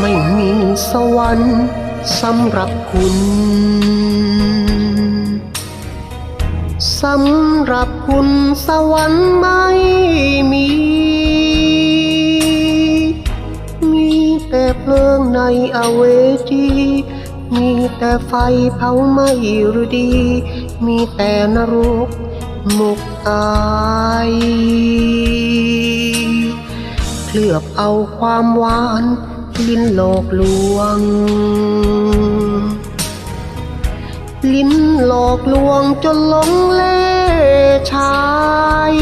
ไม่มีสวรรค์สำหรับคุณสำหรับคุณสวรรค์ไม่มี มีแต่เพลิงในอเวจีมีแต่ไฟเผาไหม้หรือดี มีแต่นรกมุกตายเคลือบเอาความหวาน ลิ้นโลกลวง ลิ้นหลอกลวงจนหลงเล่ชาย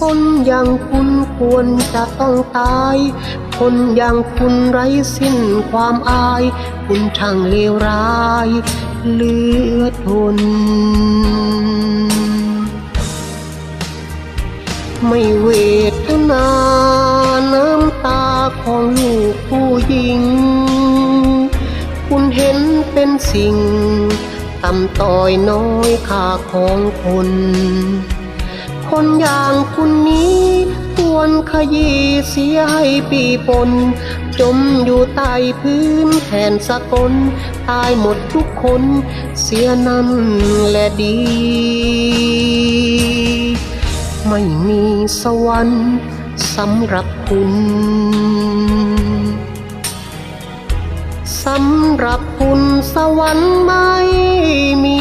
คนอย่างคุณควรจะต้องตาย คนอย่างคุณไร้สิ้นความอาย คุณช่างเลวร้ายเหลือทน ไม่เวท ง คุณเห็นเป็นสิ่งต่ำต้อยน้อยค่าของคนคนอย่างคุณนี้ควรขยี้เสียให้ปีปน จมอยู่ใต้พื้นแผ่นสกลตายหมดทุกคน เสียนั่นแหละดี ไม่มีสวรรค์สำหรับคุณ สำหรับคุณสวรรค์ไม่มี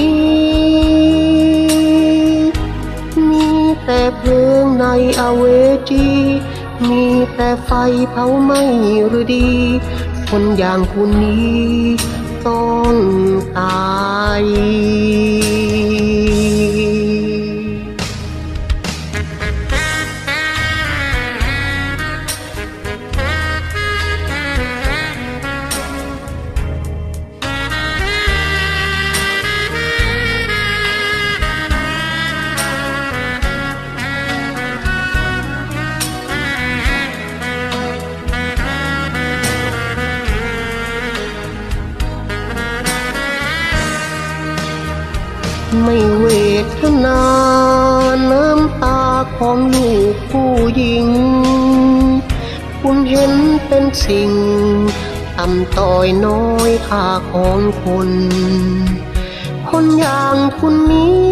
มีแต่เพลิงในอเวจี มีแต่ไฟเผาไหม้หรือดี คนอย่างคุณนี้ต้องตาย ไม่เวทนา น้ำตาของลูกผู้หญิง คุณเห็นเป็นสิ่งต่ำต้อยน้อยค่าของคน คนอย่างคุณนี้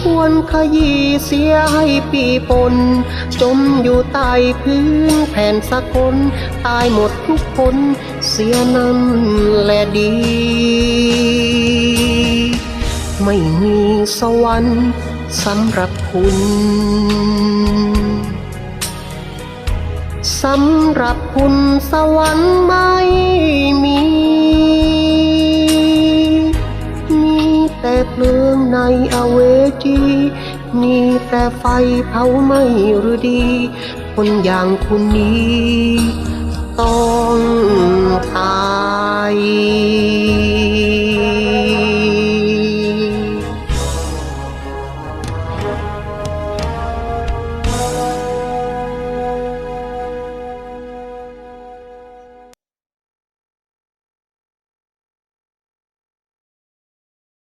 ควรขยี้เสียให้ปีปน จมอยู่ใต้พื้นแผ่นสะกลตายหมดทุกคน เสียนั่นแหละดี ไม่มีสวรรค์สำหรับคุณสำหรับคุณสวรรค์ไม่มี มีแต่เพลิงในอเวจีมีแต่ไฟเผาไหม้หรือดี คนอย่างคุณนี้ ต้องตาย